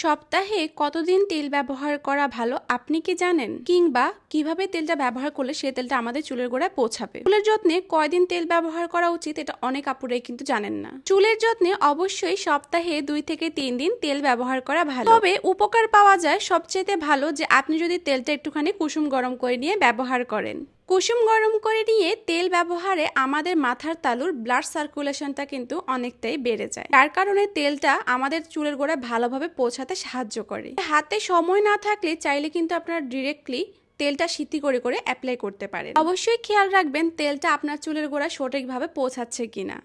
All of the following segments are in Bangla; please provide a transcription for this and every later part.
সপ্তাহে কতদিন তেল ব্যবহার করা ভালো আপনি কি জানেন? কিংবা কীভাবে তেলটা ব্যবহার করলে সে তেলটা আমাদের চুলের গোড়ায় পৌঁছাবে? চুলের যত্নে কয়দিন তেল ব্যবহার করা উচিত এটা অনেক আপুরাই কিন্তু জানেন না। চুলের যত্নে অবশ্যই সপ্তাহে দুই থেকে তিন দিন তেল ব্যবহার করা ভালো। তবে উপকার পাওয়া যায় সবচেয়ে ভালো যে আপনি যদি তেলটা একটুখানি কুসুম গরম করে নিয়ে ব্যবহার করেন। কুসুম গরম করে নিয়ে তেল ব্যবহারে আমাদের মাথার তালুর ব্লাড সার্কুলেশনটা কিন্তু অনেকটাই বেড়ে যায়। তার কারণে তেলটা আমাদের চুলের গোড়ায় ভালোভাবে পৌঁছাতে সাহায্য করে। হাতে সময় না থাকলে চাইলে কিন্তু আপনার ডিরেক্টলি তেলটা সিদ্ধি করে করে অ্যাপ্লাই করতে পারেন। অবশ্যই খেয়াল রাখবেন তেলটা আপনার চুলের গোড়া সঠিকভাবে পৌঁছাচ্ছে কিনা।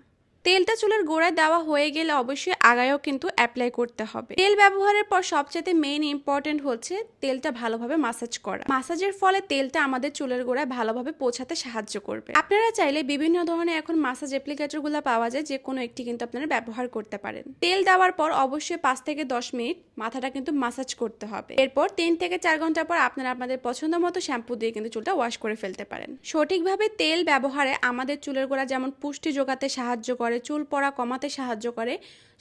তেলটা চুলের গোড়ায় দেওয়া হয়ে গেলে অবশ্যই আগায়ও কিন্তু অ্যাপ্লাই করতে হবে। তেল ব্যবহারের পর সবচেয়ে মেইন ইম্পর্টেন্ট হচ্ছে তেলটা ভালোভাবে মাসাজ করা। মাসাজের ফলে তেলটা আমাদের চুলের গোড়ায় ভালোভাবে পৌঁছাতে সাহায্য করবে। আপনারা চাইলে বিভিন্ন ধরনের এখন মাসাজ অ্যাপ্লিকেটর পাওয়া যায় যে কোনো একটি কিন্তু আপনারা ব্যবহার করতে পারেন। তেল দেওয়ার পর অবশ্যই পাঁচ থেকে দশ মিনিট মাথাটা কিন্তু মাসাজ করতে হবে। এরপর তিন থেকে চার ঘণ্টা পর আপনারা আপনাদের পছন্দ মতো শ্যাম্পু দিয়ে কিন্তু চুলটা ওয়াশ করে ফেলতে পারেন। সঠিকভাবে তেল ব্যবহারে আমাদের চুলের গোড়া যেমন পুষ্টি যোগাতে সাহায্য করে, চুল পড়া কমাতে সাহায্য করে,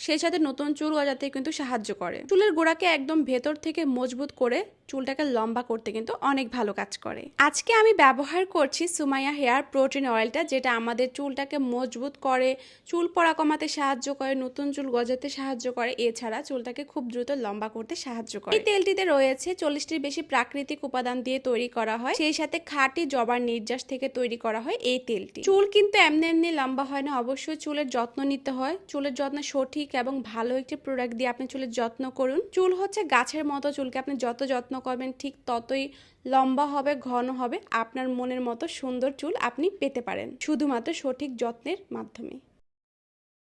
সেই সাথে নতুন চুল গজাতে কিন্তু সাহায্য করে। চুলের গোড়াকে একদম ভেতর থেকে মজবুত করে চুলটাকে লম্বা করতে কিন্তু অনেক ভালো কাজ করে। আজকে আমি ব্যবহার করছি সুমাইয়া হেয়ার প্রোটিন অয়েলটা, যেটা আমাদের চুলটাকে মজবুত করে, চুল পড়া কমাতে সাহায্য করে, নতুন চুল গজাতে সাহায্য করে। এছাড়া চুলটাকে খুব দ্রুত লম্বা করতে সাহায্য করে। এই তেলটিতে রয়েছে চল্লিশটির বেশি প্রাকৃতিক উপাদান দিয়ে তৈরি করা হয়। সেই সাথে খাঁটি জবার নির্যাস থেকে তৈরি করা হয় এই তেলটি। চুল কিন্তু এমনি এমনি লম্বা হয় না, অবশ্যই চুলের যত্ন নিতে হয়। চুলের যত্ন সঠিক এবং ভালো একটি প্রোডাক্ট দিয়ে আপনি চুলের যত্ন করুন। চুল হচ্ছে গাছের মতো, চুলকে আপনি যত যত্ন করবেন ঠিক ততই লম্বা হবে, ঘন হবে। আপনার মনের মতো সুন্দর চুল আপনি পেতে পারেন। শুধুমাত্র সঠিক যত্নের মাধ্যমে।